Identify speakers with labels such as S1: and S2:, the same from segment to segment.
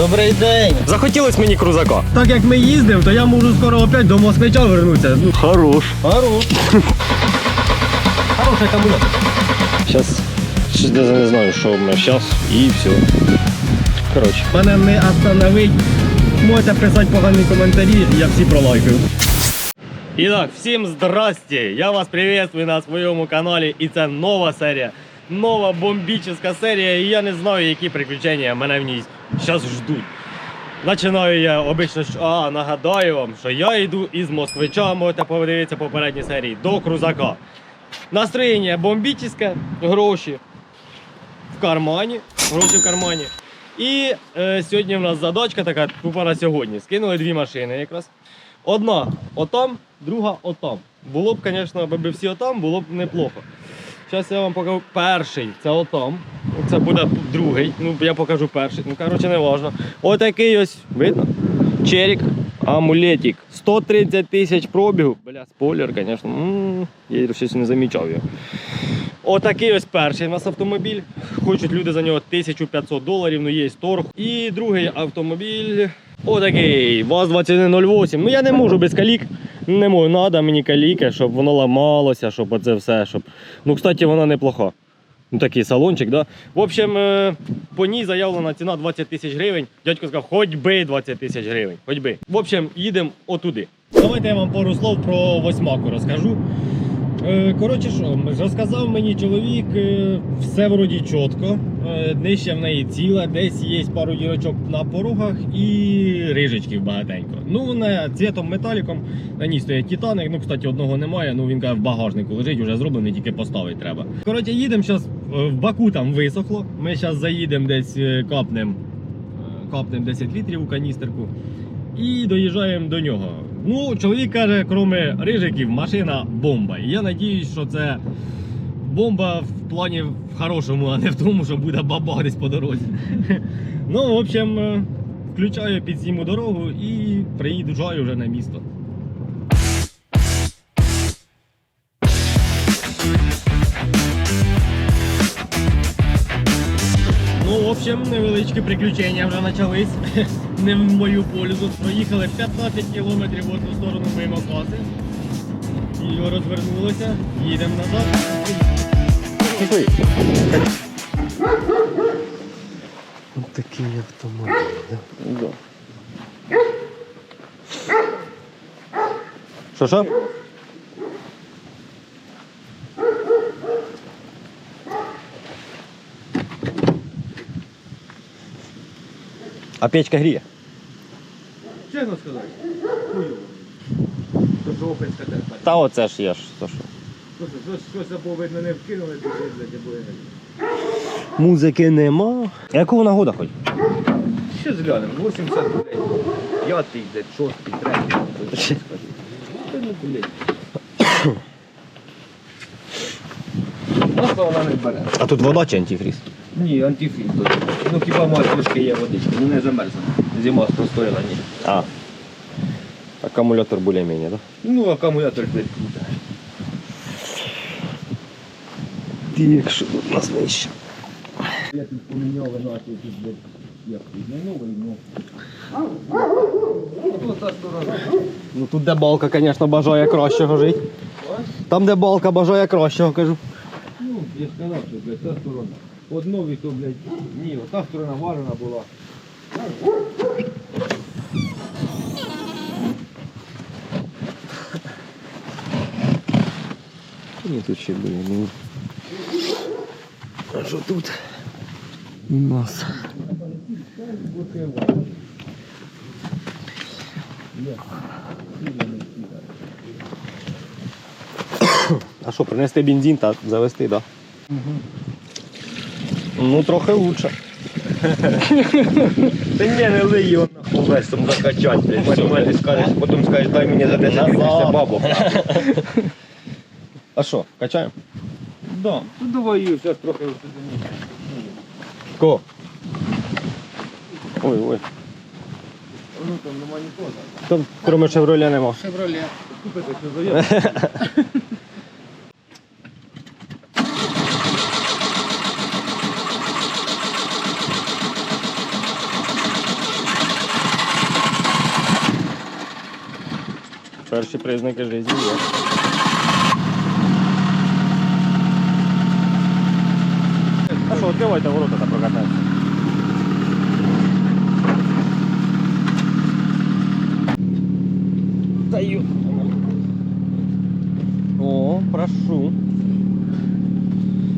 S1: Добрий день.
S2: Захотілось мені крузака.
S3: Так як ми їздимо, то я можу скоро опять до москвича вернутися. Ну,
S2: Хорош.
S1: Хорош. Хороший акумулятор.
S2: Зараз даже не знаю, що в мене зараз і все. Коротше.
S3: мене не остановить. Можете писати погані коментарі, я всі пролайкаю.
S2: І так, всім здрасте! Я вас приветствую на своєму каналі і це нова серія. Нова бомбічна серія, і я не знаю, які приключення мене в ній зараз ждуть. Починаю я обично, що а, нагадаю вам, що я йду із москвича, можете подивитися попередні серії, до крузака. Настроєння бомбічне, гроші в кармані. Гроші в кармані. І е, сьогодні в нас задачка така, тупо на сьогодні. Скинули дві машини якраз. Одна отам, друга отам. Було б, звісно, аби всі отам, було б неплохо. Зараз я вам покажу перший, це отам. Це буде другий. Ну, я покажу перший. Ну, коротше, не важно. Отакий ось, видно? Черік, амулетик. 130 тисяч пробігу. Бля, спойлер, звісно. Я щось не замічав його. Отакий ось перший у нас автомобіль. Хочуть люди за нього 1500 доларів, ну є торг. І другий автомобіль. Отакий ВАЗ-2108. Ну я не можу без калік. Не можу, треба мені каліки, щоб воно ламалося, щоб оце все. Щоб... Ну, кстати, вона неплоха. Ну такий салончик, да? В общем, е, по ній заявлена ціна 20 тисяч гривень. Дядько сказав, хоч би 20 тисяч гривень. Хоч би. В общем, їдемо отуди. Давайте я вам пару слов про восьмаку розкажу. Е, Коротше, що, розказав мені чоловік, е, все вроді чітко. Е, Днище в неї ціле, десь є пару дірочок на порогах і рижечків багатенько. Ну, вона цвітом металіком, на ній стоять титаник. Ну, кстати, одного немає. Ну він каже, в багажнику лежить, вже зроблений, тільки поставити треба. Коротше, їдемо зараз в Баку там висохло. Ми зараз заїдемо десь е, капнем, е, капнем 10 літрів у каністерку і доїжджаємо до нього. Ну, чоловік каже, кроме рижиків, машина бомба. І я надіюсь, що це бомба плані в хорошому, а не в тому, що буде баба десь по дорозі. Ну, в общем, е, включаю підсніму дорогу і приїжджаю вже на місто. Ну, в общем, невеличкі приключення вже почались. Не в мою пользу. Проїхали 15 кілометрів в одну сторону мимо каси. І розвернулися. Їдемо назад.
S1: Ось такий автомобіль. Да.
S2: Що що? А печка гріє?
S3: Чесно сказати.
S2: Та оце ж є ж. То що.
S3: Щось, або ви мене вкинули, блядь, або я.
S2: Музики нема. Яку вона года хоч?
S3: Ще зглянемо, 80, блядь. П'ятий, блядь, шостий, третій. Ну, блядь. Просто вона не бере.
S2: А тут вода чи антифріз?
S3: Ні, антифріз тут. Ну хіба мать трошки є водички, ну не замерзне. Зима простояла, ні.
S2: А. Акумулятор більш-менш, так? Да?
S3: Ну, акумулятор блядь, круто.
S2: Так, що тут у нас вище?
S3: Я тут поміняв наші тут, блядь, як новий, ну. Ото сторона.
S2: Ну тут де балка, звісно, бажає кращого жити. Там, де балка бажає кращого, кажу.
S3: Ну, я ж сказав, що, блядь, та сторона. От новий, то, блядь, ні, ота сторона варена була.
S2: Ні, тут ще були. Ну. А що тут? У нас. А що, принести бензин та завести, так? Да? Ну, трохи лучше.
S3: Та ні, не лий його нахуй там закачать, блядь. Потім скажеш, потім скажеш, дай мені за 10 тисяч бабок.
S2: А що, качаємо?
S3: Да, ну давай її зараз трохи
S2: Го. Ой, ой.
S3: Ну там нема нікого.
S2: Там кроме шевроля нема.
S1: Шевроле.
S3: Купите, що заєм.
S2: Перші признаки життя є. А що, это ворота-то прокатается. Даю. О, прошу.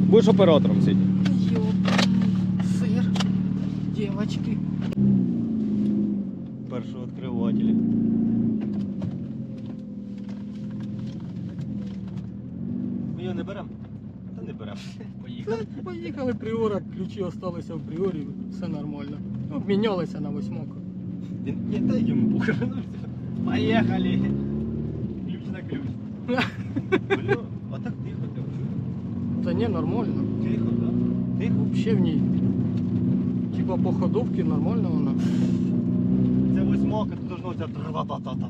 S2: Будешь оператором сьогодні?
S4: ключі залишилися в приорі, все нормально. Обмінялися на восьмоку.
S2: Він не дай йому похоронувся. Поїхали. Ключ на ключ. Бля, а так тихо, ти чуєш?
S4: Та ні, нормально.
S2: Тихо, так? Тихо.
S4: Взагалі в ній. Типа по ходовці нормально вона.
S2: Це восьмака, тут должно ця тра-та-та-та.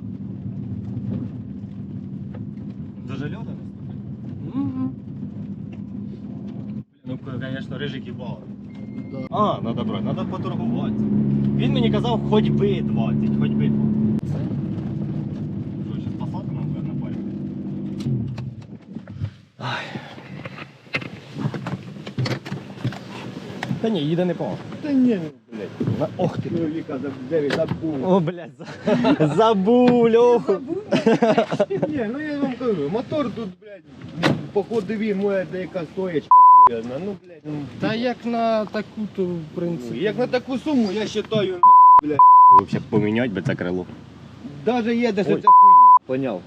S2: Даже льода не ступить.
S4: Угу.
S2: Ну, звісно, рижики багато.
S4: Да.
S2: А, надо брати, надо поторгуватися. Він мені казав, хоч би 20, хоч би 20.
S4: Це
S2: Що, нам буде на парі? Та ні, їде не погано.
S3: Та ні, ну, блядь.
S2: Ох ти.
S3: Чоловіка забув, забув.
S2: О, блядь, за- забув, Льоху.
S3: Ні, ну я вам кажу, мотор тут, блядь, по ходові моя деяка стоячка Ну, блядь, ну,
S4: Та як на таку, то в
S3: ну,
S4: принципі.
S3: як на таку суму, я считаю, нахуй, блядь.
S2: Взагалі поміняти би це крило.
S3: Даже є десь
S2: Ой.
S3: оця хуйня. Поняв?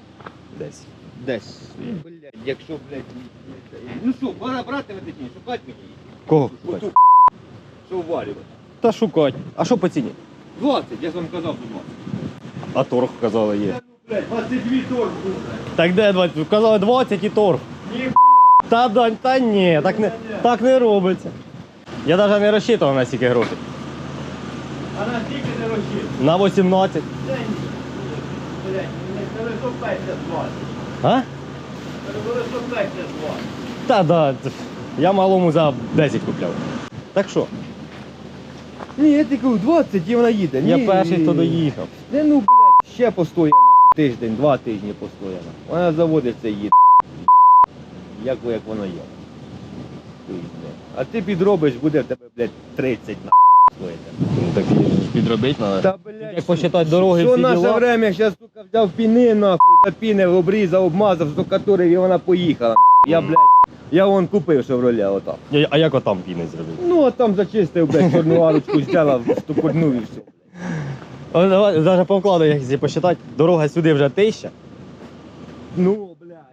S2: Десь.
S3: Десь. Ну, блядь, якщо, блядь, ну що, пора брати в такі, шукати мені.
S2: Кого?
S3: Оту хуйню. Що ввалювати?
S2: Та шукать. А що по ціні?
S3: 20, я ж вам казав, що 20.
S2: А торг казали є.
S3: Ну, блядь, 22 торг був, блядь.
S2: Так де 20? Казали 20 і торг.
S3: Ні,
S2: Та дань, та ні, так не, так не робиться. Я навіть не розчитував на стільки грошей.
S3: а на скільки не розчив?
S2: На 18.
S3: Та ні. Блядь, не переступайся з 20.
S2: А?
S3: Не з 20.
S2: Та да. Я малому за 10 купляв. Так що?
S3: Ні, я тільки 20 і вона їде.
S2: Я перший, хто доїхав.
S3: Не ну, блядь, ще постоє нахуй, тиждень, два тижні постоє. Вона заводиться і їде. Як, як воно є. А ти підробиш, буде в тебе, блядь, 30 нахуй стоїти.
S2: Ну так підробити треба.
S3: Та, блядь,
S2: Як посчитати дороги,
S3: що
S2: всі
S3: наше
S2: діла.
S3: время, зараз, сука, взяв піни, нахуй, запінив, обрізав, обмазав, штукатурив, і вона поїхала, нахуй. Я, блядь, я вон купив шевроля отак.
S2: Я- А як отам піни зробив?
S3: Ну, а там зачистив, блядь, чорну арочку взяла, штукурнув і все.
S2: Навіть по вкладу, якщо посчитати, дорога сюди вже тисяча.
S3: Ну,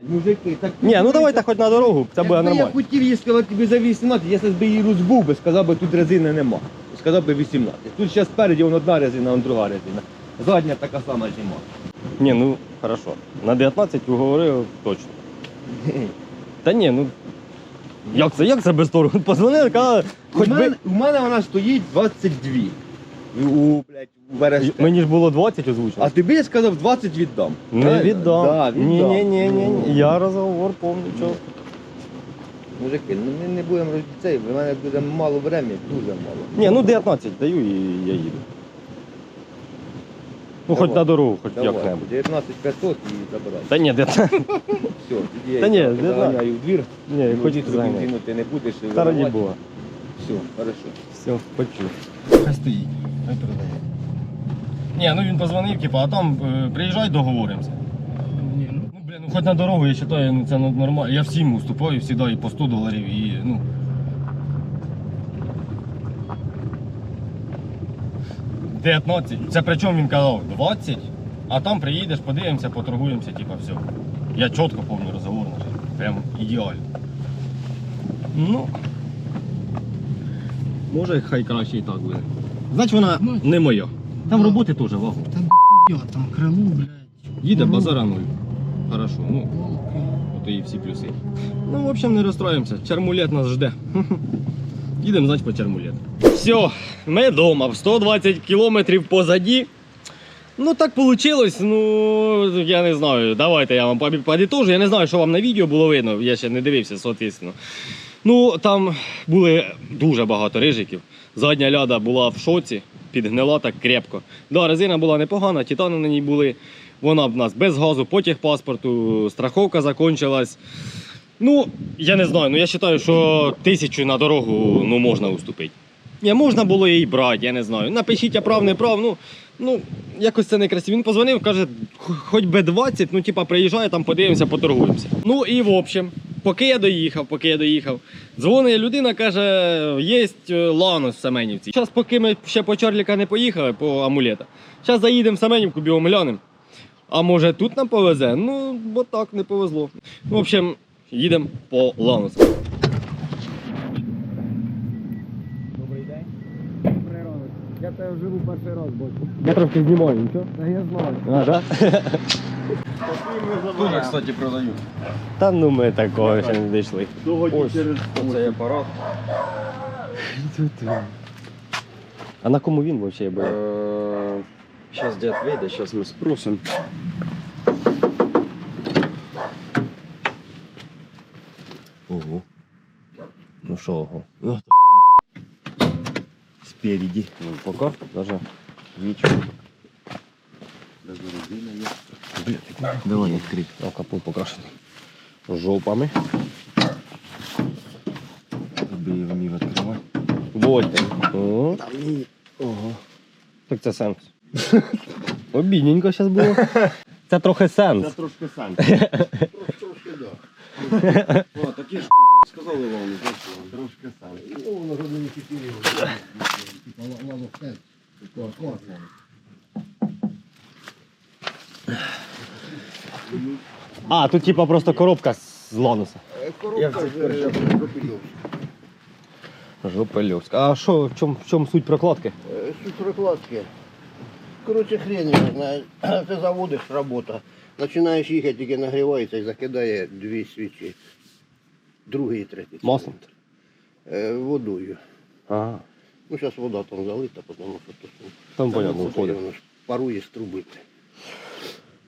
S3: мужики, так...
S2: Ні, ну давайте хоч на дорогу, це буде
S3: Якби
S2: нормально.
S3: Я хотів їй сказати тобі за 18, якщо б її розбув би, сказав би, тут резини нема. Сказав би 18. Тут зараз спереді вон одна резина, вон друга резина. Задня така сама зима.
S2: Ні, ну хорошо. На 19 уговорив точно. Та ні, ну. Як це? Як це без торгу? Позвонили, казали, хоч
S3: мене,
S2: би.
S3: у мене вона стоїть 22. У, блядь, у ВРСТ.
S2: Мені ж було 20 озвучено.
S3: А тобі я сказав 20 віддам.
S2: Не
S3: Правильно?
S2: віддам.
S3: Да, віддам.
S2: ні, ні, ні, ні, ні. Я розговор пам'ятаю. чого.
S3: Мужики, ну ми не будемо робити цей, в мене буде мало времени, дуже мало.
S2: Ні, ну 19 даю і я їду. Ну, хоч
S3: Давай.
S2: на дорогу, хоч
S3: Давай,
S2: як-небудь.
S3: 19 500 і забирай.
S2: Та ні, 19.
S3: Все, тоді я
S2: Та ні,
S3: її
S2: не знаю.
S3: заганяю в двір.
S2: Ні,
S3: Ну,
S2: хоч
S3: літру
S2: заганяй.
S3: ти не будеш.
S2: Та раді
S3: виливати.
S2: Бога.
S3: Все, хорошо.
S2: Все, почув. Хай стоїть, хай передає. Ні, ну він позвонив, типу, а там е, приїжджай, договоримося.
S4: Ні, ну,
S2: Ну, блін, ну хоч на дорогу, я вважаю, ну це ну, нормально. Я всім уступаю, завжди і по 100 доларів, і ну. Дев'ятнадцять. Це причому він казав 20, а там приїдеш, подивимося, поторгуємося, типа все. Я чітко повний розговор наш. Прям ідеально. Ну. Може, хай краще і так буде. Значить вона
S4: Ну,
S2: не моя. Там
S4: да.
S2: роботи теж вагу.
S4: та ніхуя, там крилу, блядь.
S2: Їде
S4: Ну,
S2: базара нуль. Хорошо, ну. От і всі плюси. Ну, в общем, не розстроїмося. Чермулет нас жде. Їдемо, значить, по чермулет. Все, ми вдома. 120 кілометрів позаді. Ну, так вийшло. Ну, я не знаю. Давайте я вам подітожу. Я не знаю, що вам на відео було видно. Я ще не дивився, соответственно. Ну, там були дуже багато рижиків. Задня ляда була в шоці, підгнила так крепко. Да, резина була непогана, титани на ній були. вона б нас без газу, потяг паспорту, страховка закончилась. Ну, я не знаю, ну я вважаю, що тисячу на дорогу ну, можна уступити. Ні, можна було її брати, я не знаю. Напишіть, я прав, не прав. Ну, ну якось це некрасиво. Він позвонив, каже, хоч би 20, ну типа приїжджає, там подивимося, поторгуємося. Ну і в общем, поки я доїхав, поки я доїхав, дзвонить людина, каже, є ланос в Семенівці. Зараз, поки ми ще по Чарліка не поїхали, по амулета. Зараз заїдемо в Семенівку, бігом глянемо. А може тут нам повезе? Ну, бо так не повезло. В общем, їдемо по ланосу. Добрий день.
S3: Я вживу перший раз бачу.
S2: Я трошки знімаю, нічого?
S3: Та я знаю.
S2: А, да?
S5: Дуже, кстати, продають.
S2: Та ну ми такого ще не дійшли.
S5: Ось, оцей апарат.
S2: А на кому він взагалі був?
S5: Зараз дід вийде, зараз ми спросимо.
S2: Ого. Ну що, ого.
S5: Спереді.
S2: Ну, пока, даже.
S5: Нічого. Давай відкрий.
S2: А капот покрашений. Жопами.
S5: Аби я вмів відкривати.
S2: Вот він. О. Ого. Так це сенс. Обідненько зараз було. Це трохи сенс.
S5: трошки сам. Трошки, да. О, такі ж сказали вам. Трошки сам.
S2: А, тут типа просто коробка з лануса.
S5: Цих
S2: Жопельовська. А що, в чому в чому суть прокладки?
S6: Суть прокладки. Короче, хрен його знає. Ти заводиш робота. Починаєш їхати, тільки нагрівається і закидає дві свічі. Другий і третій.
S2: Маслом?
S6: Е, водою.
S2: Ага.
S6: Ну, зараз вода там залита, тому що то що.
S2: Там понятно,
S6: воно ж парує з труби.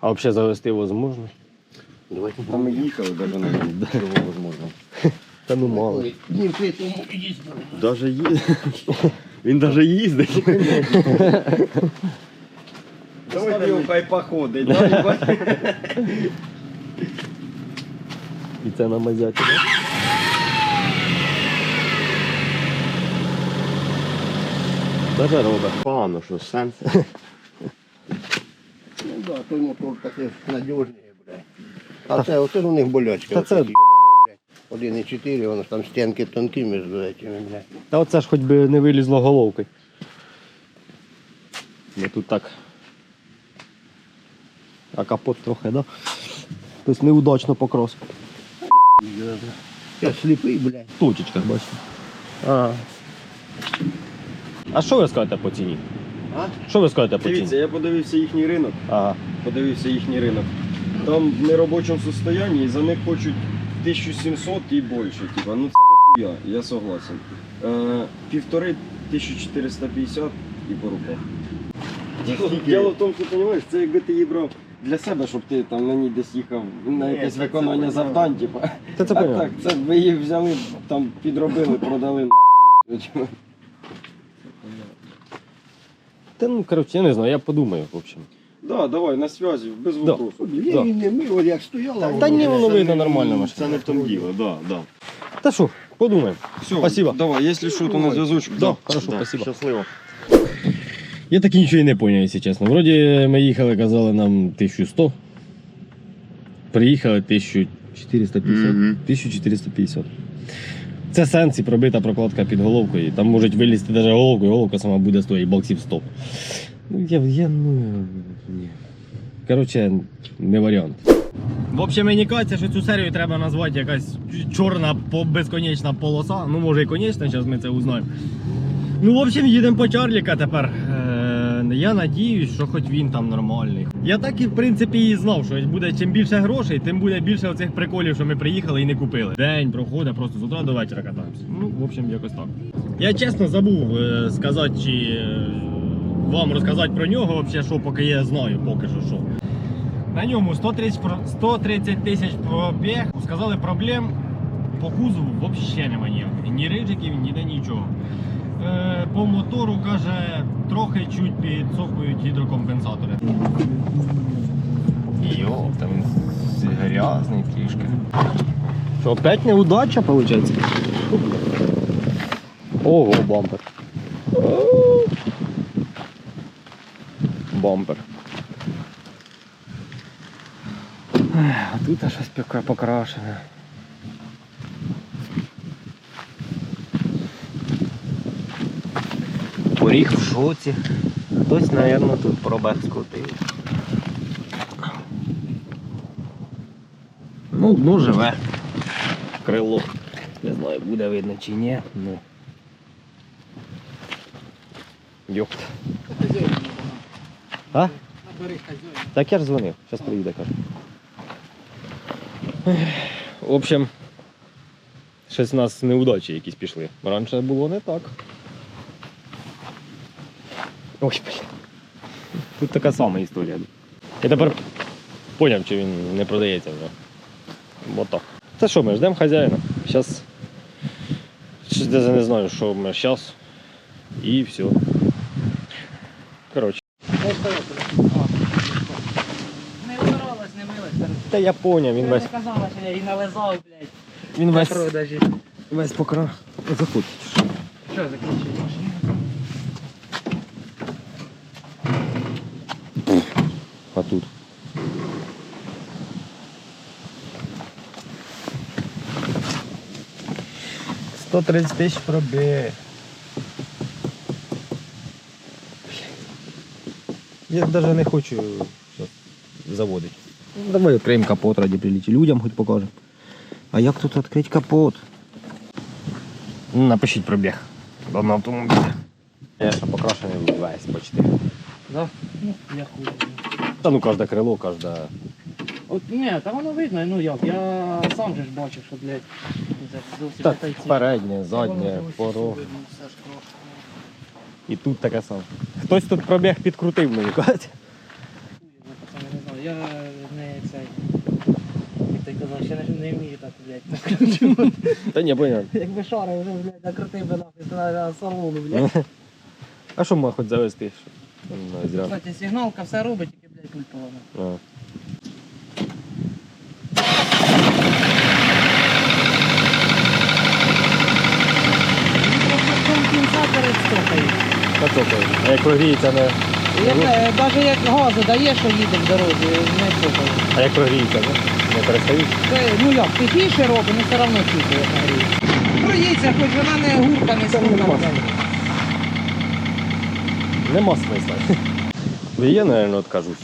S2: А взагалі завести його зможна?
S6: Давайте.
S5: Там їхали, навіть не було можливо.
S2: Та ну мало.
S6: Днів три тому їздили.
S5: Даже ї... Він даже їздить. Давайте його хай походить.
S2: І це на мазяті, да? Даже робить.
S5: Погано, що сенс.
S6: Ну да, той мотор такий надіжний. А це, оце у них болячка.
S2: Та це-
S6: блядь. 1,4, воно ж там стінки тонкі між этими, блядь.
S2: Та оце ж хоч би не вилізло головкою. Ми тут так. А капот трохи, да? Тобто неудачно покрас.
S6: Я сліпий, блядь.
S2: Точечка, бачите. А. А що ви скажете по ціні?
S6: А?
S2: Що ви скажете по
S5: Дивіться,
S2: ціні?
S5: я подивився їхній ринок.
S2: Ага.
S5: Подивився їхній ринок. Там в неробочому состоянні і за них хочуть 1700 і більше. Типа, ну це дохуя, я согласен. Е, півтори 1450 і по руках. Діло в тому, що ти розумієш, це якби ти її брав для себе, щоб ти там на ній десь їхав на
S6: Ні,
S5: якесь
S6: це-
S5: виконання
S6: це
S5: завдань, типа.
S2: Та це
S5: а
S2: понятно.
S5: так, це ви її взяли, там підробили, продали нахуй.
S2: Та ну, коротше, я не знаю, я подумаю, в общем.
S5: Да, давай, на зв'язі, без вопросу.
S6: Ні, ні, ні, ми от як стояла.
S2: Та ні, воно видно нормально машина.
S5: Це не в тому діло, да, да.
S2: Та що, подумаємо.
S5: Все,
S2: Спасибо.
S5: Давай, якщо що, то на зв'язочок.
S2: Да, хорошо, спасибо.
S5: Щасливо.
S2: Я так нічого і не зрозумів, якщо чесно. Вроді ми їхали, казали нам 1100. Приїхали 1450.
S5: Мгм.
S2: 1450. Це сенс і пробита прокладка під головкою. Там можуть вилізти навіть головку, і головка сама буде стоїть боксів 100. Ну, я, я ну. Ні. Коротше, не варіант. В общем, мені кажеться, що цю серію треба назвати якась чорна безконечна полоса. Ну, може і конечна, зараз ми це узнаємо. Ну, в общем, їдемо по Чарліка тепер. Е, я надіюсь, що хоч він там нормальний. Я так і в принципі і знав, що буде чим більше грошей, тим буде більше оцих приколів, що ми приїхали і не купили. День проходить просто з утра до вечора катаємося. Ну, в общем, якось так. Я чесно забув е, сказати, чи е, вам розказати про нього, вообще, що поки я знаю, поки що що. На ньому 130 130 тисяч пробіг. Сказали, проблем по кузову взагалі немає. Ні риджиків, ніде нічого. Е, по мотору каже, трохи чуть підсохують гідрокомпенсатори. Йо, там грязний трішки. Що, опять неудача, виходить? Ого, бампер. Бампер. А тут щось пока- покрашене. Поріг в шоці. Хтось, мабуть, тут пробег скрутив. Ну, ну живе. Крило. Не знаю, буде видно чи ні. Ну. Йопт. А? Так я ж дзвонив, зараз приїде, каже. В общем, щось у нас неудачі якісь пішли. Раніше було не так. Ой, блін. Тут така сама історія. Я тепер поняв, чи він не продається вже. Бо так. Це що, ми ждемо хазяїна. Зараз. Щось не знаю, що ми зараз. І все. Коротше.
S4: Дай стояти. А. Не вбиралась, не милась. коротше.
S2: Та я поняв, він
S4: Я
S2: весь.
S4: не казала, що я її нализав, блядь.
S2: Він весь.
S4: продажі.
S2: Весь покра. Заходь.
S4: Що машину?
S2: А тут. Сто тридцять тисяч пробіг. Я навіть не хочу заводити. Ну, Давай відкриємо капот раді приліті. Людям хоч покажемо. А як тут відкрити капот? Ну, Напишіть пробіг. До на автомобілі. Я ще покрашений весь почти.
S4: Да? Ну, я хуй.
S2: Та ну кожне крило, кожна.
S4: От ні, та воно видно, ну як, я сам же ж бачив, що, блядь, це зовсім
S2: Так,
S4: та й ці.
S2: переднє, заднє,
S4: ж
S2: порог.
S4: видно, все ж крошка.
S2: І тут таке саме. Хтось тут пробіг підкрутив мені, кажуть.
S4: Хуй, я, пацани, не знаю, я не цей, як ти казав, ще не, не вмію так, блядь, накручувати.
S2: Та ні, понятно.
S4: Якби шари вже, блядь, накрутив би нахуй на, салону, блядь.
S2: А що можна хоч завести? Що? Ну, зря.
S4: Кстати, сигналка все робить, тільки, блядь, пульт поламав.
S2: А.
S4: Компенсатори стопають.
S2: Та то то. А як прогріється, не.
S4: Навіть як газу дає, що їде в дорозі, не стопає.
S2: А як прогріється, не? не перестають?
S4: Е, ну як, тихіше робимо, все одно чути, як горіє. Труїться, хоч вона не гурка, не скурка.
S2: Нема смисла. Є, мабуть, відкажусь.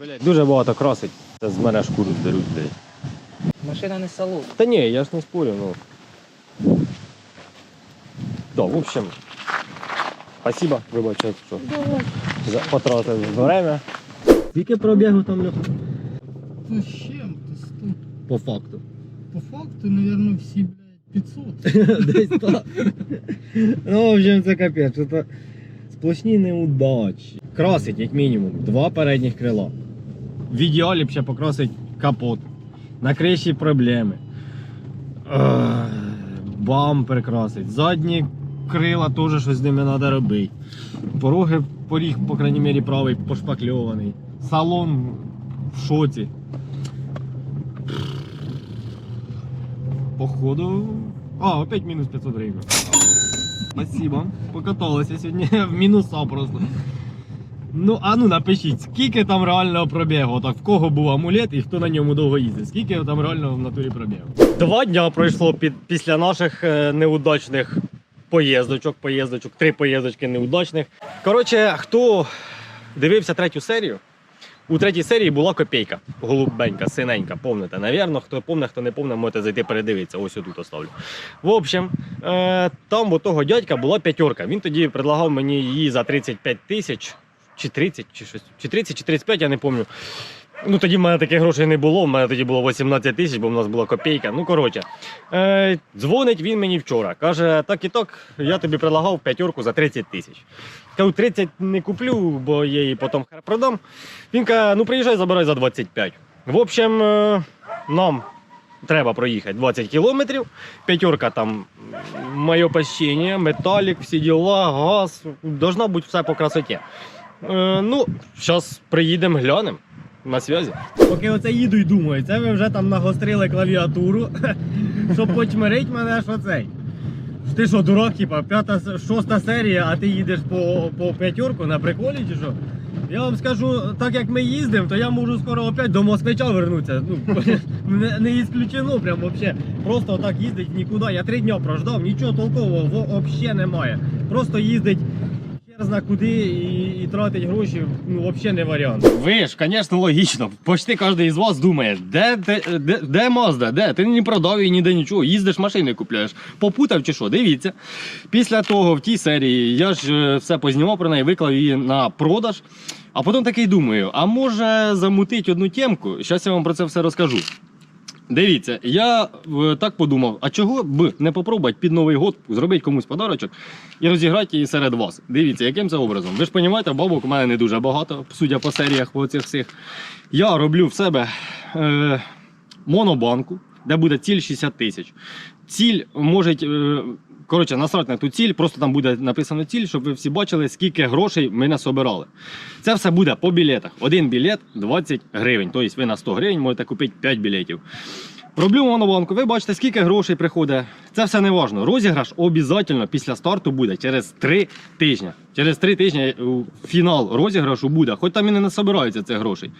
S2: Блять, дуже багато красить. Це з мене шкуру здеруть, блядь.
S4: Машина не салон.
S2: Та ні, я ж не спорю, ну. Да, в общем, спасибо, вибачте, що за потратили время. Скільки пробігу там льоху?
S4: 100 з чим-то, 100.
S2: По факту.
S4: По факту, мабуть, всі, блядь, 500.
S2: Десь так. Ну, в общем, це капець. Це сплошні неудачі. Красить, як мінімум, два передніх крила. В ідеалі б ще покрасить капот. На криші проблеми. Бампер красить. Задні крила теж щось з ними треба робити. Пороги поріг, по крайній мірі, правий пошпакльований. Салон в шоці. Походу. А, опять мінус 500 гривень. Спасибо. Покаталися сьогодні в мінуса просто. Ну, а ну напишіть, скільки там реального пробігу? Отак, в кого був амулет і хто на ньому довго їздив? Скільки там реально в натурі пробігу? Два дня пройшло під, після наших е, неудачних поїздочок, поїздочок, три поїздочки неудачних. Коротше, хто дивився третю серію, у третій серії була копійка, голубенька, синенька, помните, навірно. Хто помне, хто не помне, можете зайти передивитися. Ось отут оставлю. В общем, е, там у того дядька була п'ятерка. Він тоді предлагав мені її за 35 тисяч, чи 30, чи щось, чи 30, чи 35, я не пам'ятаю. Ну тоді в мене таких грошей не було, в мене тоді було 18 тисяч, бо в нас була копійка. Ну, коротше, е, дзвонить він мені вчора. Каже, так і так, я тобі предлагав п'ятерку за 30 тисяч. Кажу, 30 не куплю, бо я її потім продам. Він каже, ну приїжджай, забирай за 25. В общем, е, нам треба проїхати 20 кілометрів. П'ятерка там моє пощення, металік, всі діла, газ. Должна бути все по красоті. Е, ну, зараз приїдемо, глянемо. На зв'язі. Поки оце їду і думаю, це ви вже там нагострили клавіатуру, щоб почмирить мене, що цей. Ти що, дурак, типа, п'ята, шоста серія, а ти їдеш по, по п'ятерку на приколі чи що? Я вам скажу, так як ми їздимо, то я можу скоро опять до москвича вернутися. Ну, не, не ісключено, прям взагалі. Просто так їздить нікуди. Я три дні прождав, нічого толкового взагалі немає. Просто їздить зна куди і, і тратить гроші, ну взагалі не варіант. Ви ж, звісно, логічно. Почти кожен із вас думає, де, де, де, де Mazda, де? Ти не продав її ніде нічого, їздиш машини купляєш. Попутав чи що? Дивіться. Після того в тій серії я ж е, все познімав про неї, виклав її на продаж. А потім такий думаю, а може замутить одну темку? Зараз я вам про це все розкажу. Дивіться, я е, так подумав, а чого б не попробувати під Новий год зробити комусь подарочок і розіграти її серед вас. Дивіться, яким це образом. Ви ж розумієте, бабок у мене не дуже багато, судя по серіях по цих всіх. Я роблю в себе е, монобанку, де буде ціль 60 тисяч. Ціль може. Коротше, насрать на ту ціль, просто там буде написано ціль, щоб ви всі бачили, скільки грошей ми насобирали. Це все буде по білетах. Один білет 20 гривень. Тобто ви на 100 гривень можете купити 5 білетів. Роблю монобанку, ви бачите, скільки грошей приходить. Це все не важно. Розіграш обов'язково після старту буде через 3 тижні. Через 3 тижні фінал розіграшу буде, хоч там і не насобираються цих грошей.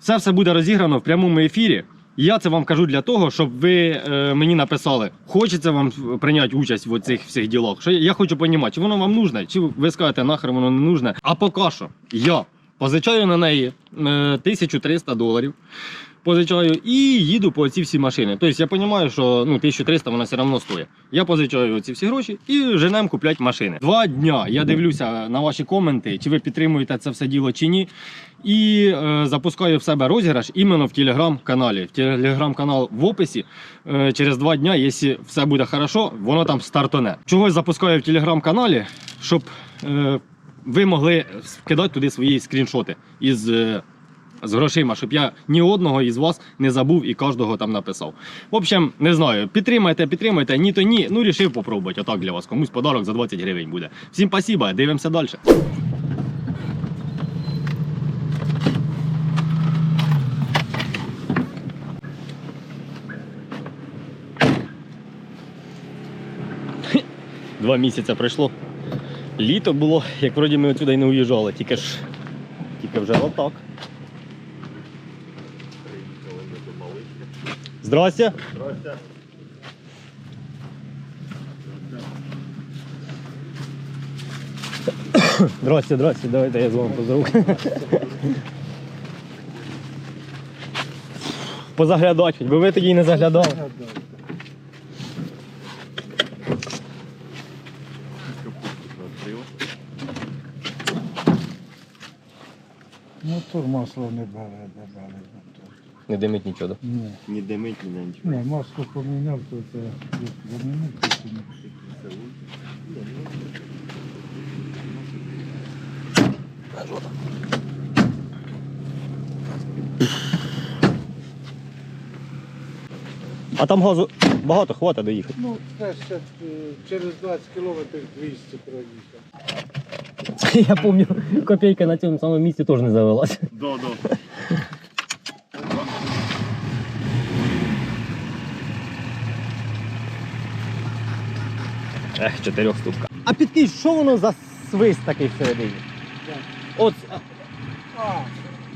S2: Це все буде розіграно в прямому ефірі. Я це вам кажу для того, щоб ви е, мені написали, хочеться вам прийняти участь в цих всіх ділах. Що я, хочу розуміти, чи воно вам нужне, чи ви скажете, нахер воно не нужне. А поки що я позичаю на неї е, 1300 доларів. Позичаю і їду по ці всі машини. Тобто я розумію, що ну, 1300 вона все одно стоїть. Я позичаю ці всі гроші і женем купляти машини. Два дня я дивлюся на ваші коменти, чи ви підтримуєте це все діло чи ні. І е, запускаю в себе розіграш іменно в телеграм-каналі. В телеграм-канал в описі. Е, через два дня, якщо все буде хорошо, воно там стартоне. Чогось запускаю в телеграм-каналі, щоб е, ви могли кидати туди свої скріншоти із. Е, з грошима, щоб я ні одного із вас не забув і кожного там написав. В общем, не знаю, підтримайте, підтримайте, ні то ні. Ну, рішив попробувати. Отак для вас. Комусь подарок за 20 гривень буде. Всім спасибо, дивимося далі. Два місяці пройшло. Літо було, як вроді ми отсюди й не уїжджали, тільки ж тільки вже отак. Здрасте.
S1: Здрасте.
S2: Здрасте, здрасте, давайте я з вами поздоровкаю. Позаглядати, бо ви тоді не заглядали.
S7: Мотор масло не бере, не бере.
S2: Не димить нічого, так?
S7: Ні,
S1: Не димить, ні нічого.
S7: ні, масло поміняв, то це замінив, то не.
S2: А там газу багато хватить доїхати.
S7: Ну, це ще е, через 20 кілометрів 200 проїхав.
S2: Я пам'ятаю, копійка на цьому самому місці теж не завелась.
S1: Да, да.
S2: Ех, чотирьох ступка. А підкинь, що воно за свист такий всередині? От,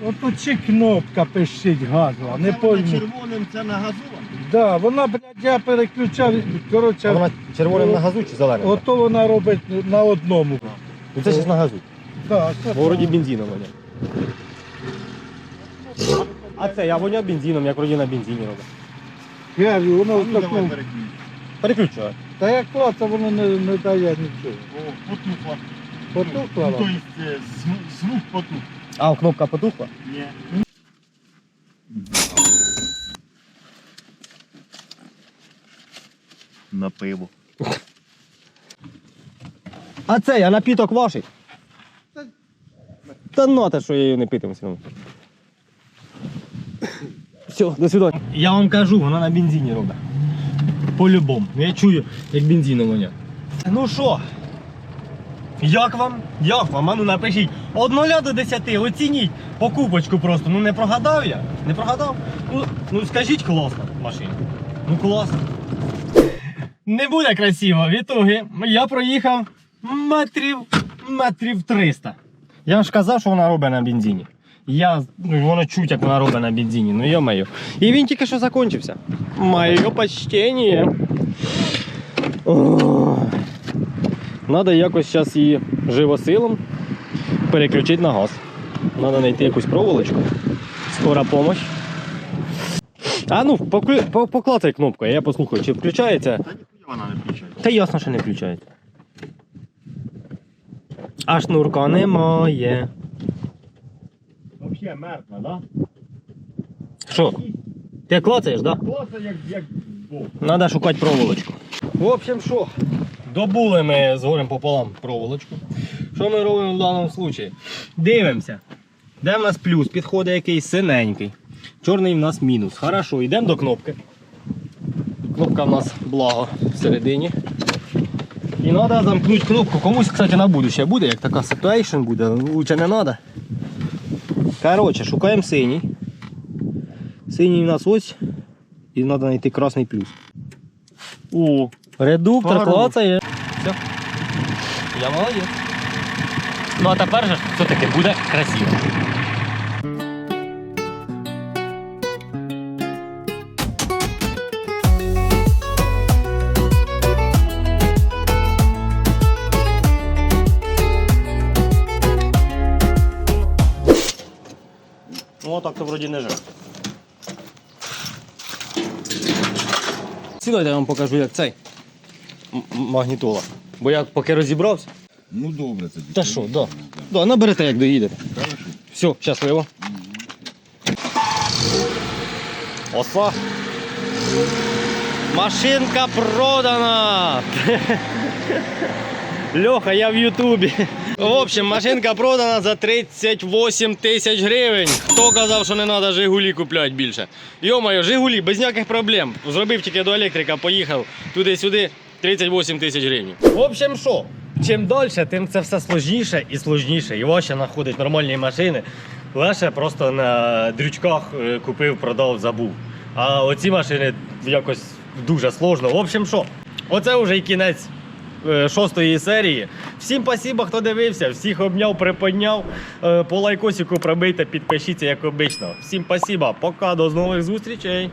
S7: ото чи кнопка пищить газова, не пойму.
S1: червоним це на газу.
S7: Да, вона, блядь, я переключав, коротше,
S2: вона червоним на газу чи зеленим?
S7: ото вона робить на одному.
S2: Ну це ж на газу.
S7: Да, це
S2: Бо вроді бензином воня. А це я воняв бензином, як вроді на бензині робить.
S7: Я говорю, воно в такому.
S2: Переключаю.
S7: Та як клаца, воно не, не дає нічого.
S1: О, потухла.
S7: Потухла
S1: Ну, то
S7: вам?
S1: есть, е, зв- звук потух.
S2: А, кнопка потухла?
S1: Ні. На пиво.
S2: А це я напіток ваший. Та ну те, що я її не питиму все одно. Все, до свидання. Я вам кажу, вона на бензині робить. По-любому. Я чую, як бензином воня. Ну що? Як вам? Як вам? А ну напишіть. Од 0 до 10 оцініть покупочку просто. Ну не прогадав я? Не прогадав? Ну, ну скажіть класно машина. Ну класно. Не буде красиво. Відтоги я проїхав метрів, метрів 300. Я ж казав, що вона робить на бензині. Я, ну, воно чуть, як вона робить на бензині, ну йо-моє. І він тільки що закінчився. Моє почтення. Надо якось зараз її живосилом переключити на газ. Надо знайти якусь проволочку. Скора помощь. А ну, поклацай кнопку, я послухаю, чи включається.
S1: Вона не включає.
S2: Та ясно, що не включається. А шнурка немає.
S1: Взагалі мертва, да?
S2: Що? Ти клацаєш? Да?
S1: Класно, як, як Бог.
S2: Надо шукати проволочку. В общем, що? Добули ми з горем пополам проволочку. Що ми робимо в даному випадку? Дивимося. Де в нас плюс? Підходить якийсь синенький. Чорний в нас мінус. Хорошо, йдемо до кнопки. Кнопка в нас благо всередині. І треба замкнути кнопку. Комусь, кстати, на будущее буде, як така ситуація буде, лучше не треба. Коротше, шукаємо синій. Синій у нас ось. І треба знайти красний плюс. О, редуктор клацає. Все. Я молодець. Ну а тепер же все-таки буде красиво. Так то вроді не жив. Сідайте, я вам покажу, як цей м- магнітола. Бо я поки розібрався.
S1: Ну добре це.
S2: Та що, да. Да, наберете, як доїдете. Все, щасливо. Оса. Машинка продана. Льоха, я в Ютубі. В общем, машинка продана за 38 тисяч гривень. Хто казав, що не треба Жигулі купляти більше? Йо-моє, Жигулі, без ніяких проблем. Зробив тільки до електрика, поїхав туди-сюди. 38 тисяч гривень. В общем, що? Чим далі, тим це все сложніше і сложніше. І важче знаходить нормальні машини. Лише просто на дрючках е, купив, продав, забув. А оці машини якось дуже сложно. В общем, що? Оце вже й кінець шостої серії. Всім спасибо, хто дивився, всіх обняв, приподняв. Е, По лайкосику пробийте, підпишіться, як обично. Всім спасибо, пока, до нових зустрічей.